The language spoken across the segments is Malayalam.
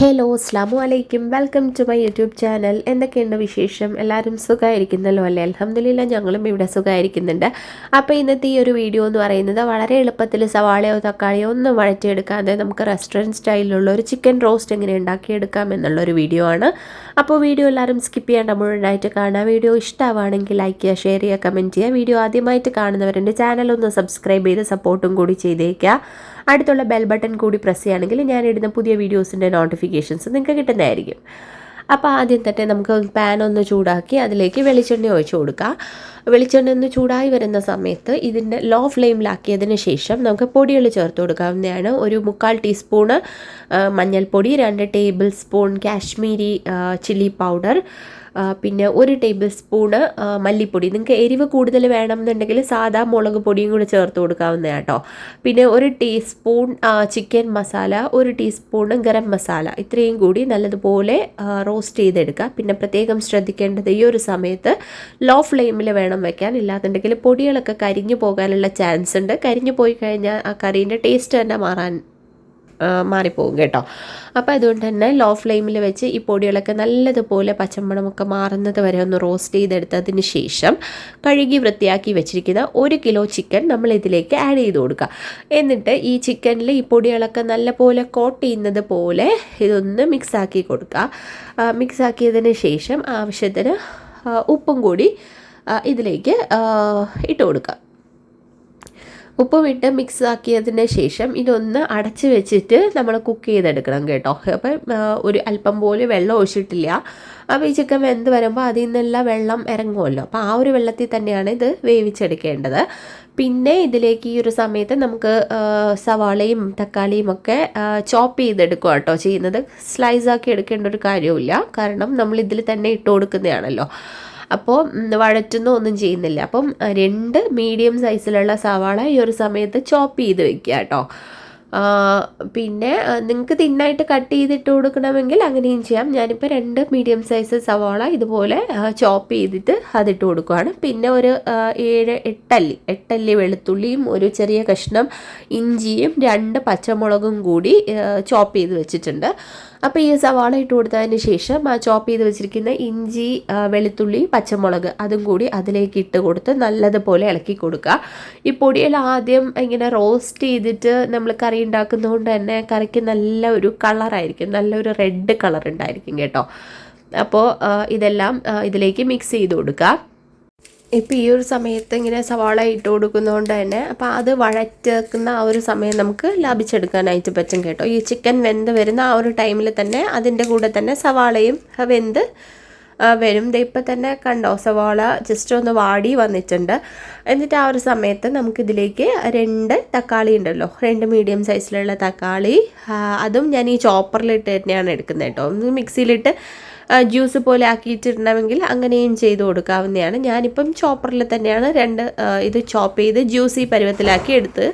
ഹലോ അസ്ലാമു അലൈക്കും. Welcome to my YouTube channel എന്തൊക്കെയുണ്ട് വിശേഷം? എല്ലാവരും സുഖമായിരിക്കുന്നല്ലോ അല്ലേ? അലഹമ്മദില്ല ഞങ്ങളും ഇവിടെ സുഖമായിരിക്കുന്നുണ്ട് അപ്പോൾ ഇന്നത്തെ ഈ ഒരു വീഡിയോ എന്ന് പറയുന്നത് വളരെ എളുപ്പത്തിൽ സവാളയോ തക്കാളിയോ ഒന്നും വഴറ്റിയെടുക്കാതെ നമുക്ക് റെസ്റ്റോറന്റ് സ്റ്റൈലിലുള്ള ഒരു ചിക്കൻ റോസ്റ്റ് എങ്ങനെ ഉണ്ടാക്കിയെടുക്കാം എന്നുള്ളൊരു വീഡിയോ ആണ്. അപ്പോൾ വീഡിയോ എല്ലാവരും സ്കിപ്പ് ചെയ്യേണ്ട മുഴുവനായിട്ട് കാണാം വീഡിയോ ഇഷ്ടമാണെങ്കിൽ ലൈക്ക് ചെയ്യുക ഷെയർ ചെയ്യുക കമന്റ് ചെയ്യുക. വീഡിയോ ആദ്യമായിട്ട് കാണുന്നവരുടെ ചാനൽ ഒന്ന് സബ്സ്ക്രൈബ് ചെയ്ത് സപ്പോർട്ടും കൂടി ചെയ്തേക്കുക. അടുത്തുള്ള ബെൽ ബട്ടൺ കൂടി പ്രസ് ചെയ്യുകയാണെങ്കിൽ ഞാൻ ഇടുന്ന പുതിയ വീഡിയോസിന്റെ നോട്ടിഫിക്കേഷൻസ് നിങ്ങൾക്ക് കിട്ടുന്നതായിരിക്കും. അപ്പോൾ ആദ്യം തന്നെ നമുക്ക് പാൻ ഒന്ന് ചൂടാക്കി അതിലേക്ക് വെളിച്ചെണ്ണ ഒഴിച്ചു കൊടുക്കുക വെളിച്ചെണ്ണ ഒന്ന് ചൂടായി വരുന്ന സമയത്ത് ഇതിന്റെ ലോ ഫ്ലെയിമിലാക്കിയതിന് ശേഷം നമുക്ക് പൊടികൾ ചേർത്ത് കൊടുക്കാവുന്നതാണ്. ഒരു മുക്കാൽ ടീസ്പൂണ് മഞ്ഞൾപ്പൊടി രണ്ട് tablespoon Kashmiri chilli powder പിന്നെ ഒരു ടേബിൾ സ്പൂണ് മല്ലിപ്പൊടി. നിങ്ങൾക്ക് എരിവ് കൂടുതൽ വേണമെന്നുണ്ടെങ്കിൽ സാധാ മുളക് പൊടിയും കൂടി ചേർത്ത് കൊടുക്കാവുന്നതാണ് കേട്ടോ. പിന്നെ ഒരു ടീസ്പൂൺ ചിക്കൻ മസാല ഒരു ടീസ്പൂൺ ഗരം മസാല. ഇത്രയും കൂടി നല്ലതുപോലെ റോസ്റ്റ് ചെയ്തെടുക്കുക. പിന്നെ പ്രത്യേകം ശ്രദ്ധിക്കേണ്ടത് ഈ ഒരു സമയത്ത് ലോ ഫ്ലെയിമിൽ വേണം വെക്കാൻ. ഇല്ലാന്നുണ്ടെങ്കിൽ പൊടികളൊക്കെ കരിഞ്ഞു പോകാനുള്ള ചാൻസ് ഉണ്ട്. കരിഞ്ഞു പോയി കഴിഞ്ഞാൽ ആ കറീന്റെ ടേസ്റ്റ് തന്നെ മാറാൻ മാറിപ്പോകും കേട്ടോ. അപ്പോൾ അതുകൊണ്ട് തന്നെ ലോ ഫ്ലെയിമിൽ വെച്ച് ഈ പൊടികളൊക്കെ നല്ലതുപോലെ പച്ചമണമൊക്കെ മാറുന്നത് വരെ ഒന്ന് റോസ്റ്റ് ചെയ്തെടുത്തതിന് ശേഷം കഴുകി വൃത്തിയാക്കി വെച്ചിരിക്കുന്ന ഒരു കിലോ ചിക്കൻ നമ്മൾ ഇതിലേക്ക് ആഡ് ചെയ്ത് കൊടുക്കുക എന്നിട്ട് ഈ ചിക്കനിൽ ഈ പൊടികളൊക്കെ നല്ലപോലെ കോട്ട് ചെയ്യുന്നത് പോലെ ഇതൊന്ന് മിക്സാക്കി കൊടുക്കുക മിക്സാക്കിയതിന് ശേഷം ആവശ്യത്തിന് ഉപ്പും കൂടി ഇതിലേക്ക് ഇട്ട് കൊടുക്കുക ഉപ്പുമിട്ട് മിക്സ് ആക്കിയതിന് ശേഷം ഇതൊന്ന് അടച്ച് വെച്ചിട്ട് നമ്മൾ കുക്ക് ചെയ്തെടുക്കണം കേട്ടോ. അപ്പം ഒരു അല്പം പോലും വെള്ളം ഒഴിച്ചിട്ടില്ല. അപ്പോൾ ഈ ചിക്കൻ വെന്ത് വരുമ്പോൾ അതിൽ നിന്നെല്ലാം വെള്ളം ഇറങ്ങുമല്ലോ. അപ്പോൾ ആ ഒരു വെള്ളത്തിൽ തന്നെയാണ് ഇത് വേവിച്ചെടുക്കേണ്ടത്. പിന്നെ ഇതിലേക്ക് ഈ ഒരു സമയത്ത് നമുക്ക് സവാളയും തക്കാളിയും ഒക്കെ ചോപ്പ് ചെയ്തെടുക്കുക കേട്ടോ. ചെയ്യുന്നത് സ്ലൈസ് ആക്കി എടുക്കേണ്ട ഒരു കാര്യമില്ല കാരണം നമ്മൾ ഇതിൽ തന്നെ ഇട്ട് കൊടുക്കുന്നതാണല്ലോ. അപ്പോൾ വഴറ്റുന്ന ഒന്നും ചെയ്യുന്നില്ല. അപ്പം രണ്ട് മീഡിയം സൈസിലുള്ള സവാള ഈ ഒരു സമയത്ത് ചോപ്പ് ചെയ്ത് വെക്കുക കേട്ടോ. പിന്നെ നിങ്ങൾക്ക് തിന്നായിട്ട് കട്ട് ചെയ്തിട്ട് കൊടുക്കണമെങ്കിൽ അങ്ങനെയും ചെയ്യാം. ഞാനിപ്പോൾ രണ്ട് മീഡിയം സൈസ് സവാള ഇതുപോലെ ചോപ്പ് ചെയ്തിട്ട് അതിട്ട് കൊടുക്കുകയാണ് പിന്നെ ഒരു ഏഴ് എട്ടല്ലി എട്ടല്ലി വെളുത്തുള്ളിയും ഒരു ചെറിയ കഷ്ണം ഇഞ്ചിയും രണ്ട് പച്ചമുളകും കൂടി ചോപ്പ് ചെയ്ത് വെച്ചിട്ടുണ്ട്. അപ്പോൾ ഈ സവാള ഇട്ട് കൊടുത്തതിന് ശേഷം ആ ചോപ്പ് ചെയ്ത് വെച്ചിരിക്കുന്ന ഇഞ്ചി വെളുത്തുള്ളി പച്ചമുളക് അതും കൂടി അതിലേക്ക് ഇട്ട് കൊടുത്ത് നല്ലതുപോലെ ഇളക്കി കൊടുക്കുക. ഈ പൊടിയിൽ ആദ്യം ഇങ്ങനെ റോസ്റ്റ് ചെയ്തിട്ട് നമ്മൾ കറി ഉണ്ടാക്കുന്നതുകൊണ്ട് തന്നെ കറിക്ക് നല്ല ഒരു കളറായിരിക്കും. നല്ലൊരു റെഡ് കളർ ഉണ്ടായിരിക്കും കേട്ടോ. അപ്പോൾ ഇതെല്ലാം ഇതിലേക്ക് മിക്സ് ചെയ്ത് കൊടുക്കുക ഇപ്പോൾ ഈ ഒരു സമയത്ത് ഇങ്ങനെ സവാള ഇട്ട് കൊടുക്കുന്നതുകൊണ്ട് തന്നെ അപ്പോൾ അത് വഴറ്റക്കുന്ന ആ ഒരു സമയം നമുക്ക് ലാഭിച്ചെടുക്കാനായിട്ട് പറ്റും കേട്ടോ. ഈ ചിക്കൻ വെന്ത് വരുന്ന ആ ഒരു ടൈമിൽ തന്നെ അതിന്റെ കൂടെ തന്നെ സവാളയും വെന്ത് വരും. ഇപ്പം തന്നെ കണ്ടോ സവാള ജസ്റ്റ് ഒന്ന് വാടി വന്നിട്ടുണ്ട്. എന്നിട്ട് ആ ഒരു സമയത്ത് നമുക്കിതിലേക്ക് രണ്ട് തക്കാളി ഉണ്ടല്ലോ. രണ്ട് മീഡിയം സൈസിലുള്ള തക്കാളി. അതും ഞാൻ ഈ ചോപ്പറിലിട്ട് തന്നെയാണ് എടുക്കുന്നത് കേട്ടോ. ഒന്ന് മിക്സിയിലിട്ട് ജ്യൂസ് പോലെ ആക്കിയിട്ടിടണമെങ്കിൽ അങ്ങനെയും ചെയ്ത് കൊടുക്കാവുന്നതാണ്. ഞാനിപ്പം ചോപ്പറിൽ തന്നെയാണ് രണ്ട് ഇത് ചോപ്പ് ചെയ്ത് ജ്യൂസി പരുവത്തിലാക്കി എടുത്ത്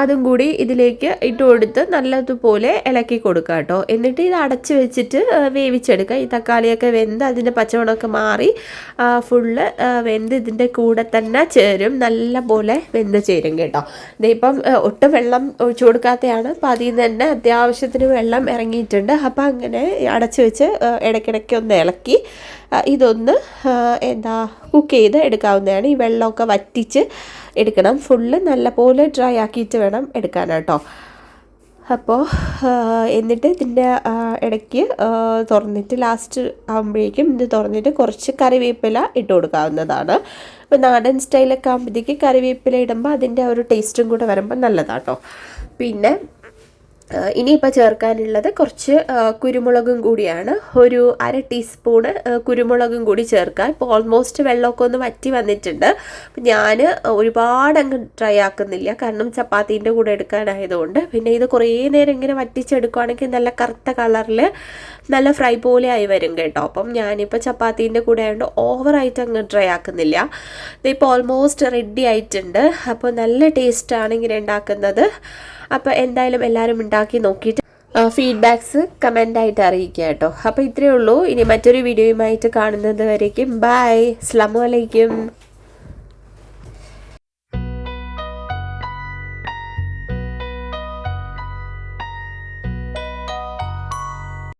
അതും കൂടി ഇതിലേക്ക് ഇട്ട് കൊടുത്ത് നല്ലതുപോലെ ഇളക്കി കൊടുക്കുക കേട്ടോ. എന്നിട്ട് ഇത് അടച്ച് വെച്ചിട്ട് വേവിച്ചെടുക്കുക. ഈ തക്കാളിയൊക്കെ വെന്ത് അതിന്റെ പച്ചമുളകൊക്കെ മാറി ഫുള്ള് വെന്ത് ഇതിന്റെ കൂടെ തന്നെ ചേരും. നല്ല പോലെ വെന്ത് ചേരും കേട്ടോ. ഇതിപ്പം ഒട്ടും വെള്ളം ഒഴിച്ചു കൊടുക്കാത്തതാണ് അപ്പം അതിൽ നിന്ന് തന്നെ അത്യാവശ്യത്തിന് വെള്ളം ഇറങ്ങിയിട്ടുണ്ട്. അപ്പം അങ്ങനെ അടച്ച് വെച്ച് ഇടയ്ക്കിടയ്ക്ക് ഒന്ന് ഇളക്കി ഇതൊന്ന് എന്താ കുക്ക് ചെയ്ത് എടുക്കാവുന്നതാണ്. ഈ വെള്ളമൊക്കെ വറ്റിച്ച് എടുക്കണം. ഫുള്ള് നല്ലപോലെ ഡ്രൈ ആക്കിയിട്ട് വേണം എടുക്കാനാട്ടോ അപ്പോൾ എന്നിട്ട് ഇതിന്റെ ഇടയ്ക്ക് തുറന്നിട്ട് ലാസ്റ്റ് ആകുമ്പോഴേക്കും ഇത് തുറന്നിട്ട് കുറച്ച് കറിവേപ്പില ഇട്ട് കൊടുക്കാവുന്നതാണ്. ഇപ്പോൾ നാടൻ സ്റ്റൈലൊക്കെ ആകുമ്പോഴത്തേക്ക് കറിവേപ്പില ഇടുമ്പോൾ അതിന്റെ ഒരു ടേസ്റ്റും കൂടെ വരുമ്പോൾ നല്ലതാട്ടോ പിന്നെ ഇനിയിപ്പോൾ ചേർക്കാനുള്ളത് കുറച്ച് കുരുമുളകും കൂടിയാണ്. ഒരു അര ടീസ്പൂണ് കുരുമുളകും കൂടി ചേർക്കാം. ഇപ്പോൾ ഓൾമോസ്റ്റ് വെള്ളമൊക്കെ ഒന്ന് വറ്റി വന്നിട്ടുണ്ട്. അപ്പം ഞാൻ ഒരുപാട് അങ്ങ് ട്രൈ ആക്കുന്നില്ല. കാരണം ചപ്പാത്തീന്റെ കൂടെ എടുക്കാനായതുകൊണ്ട്. പിന്നെ ഇത് കുറേ നേരം ഇങ്ങനെ വറ്റിച്ചെടുക്കുകയാണെങ്കിൽ നല്ല കറുത്ത കളറിൽ നല്ല ഫ്രൈ പോലെ ആയി വരും കേട്ടോ. അപ്പം ഞാനിപ്പോൾ ചപ്പാത്തീന്റെ കൂടെ ആയതുകൊണ്ട് ഓവറായിട്ട് അങ്ങ് ഡ്രൈ ആക്കുന്നില്ല. ഇതിപ്പോൾ ഓൾമോസ്റ്റ് റെഡി ആയിട്ടുണ്ട്. അപ്പോൾ നല്ല ടേസ്റ്റാണ് ഇങ്ങനെ ഉണ്ടാക്കുന്നത്. അപ്പോൾ എന്തായാലും എല്ലാവരും ഉണ്ടാക്കി നോക്കിയിട്ട് ഫീഡ്ബാക്സ് കമന്റായിട്ട് അറിയിക്കുക കേട്ടോ. അപ്പോൾ ഇത്രയേ ഉള്ളൂ. ഇനി മറ്റൊരു വീഡിയോയുമായിട്ട് കാണുന്നത് വരേക്കും. ബൈ അസ്ലാമലൈക്കും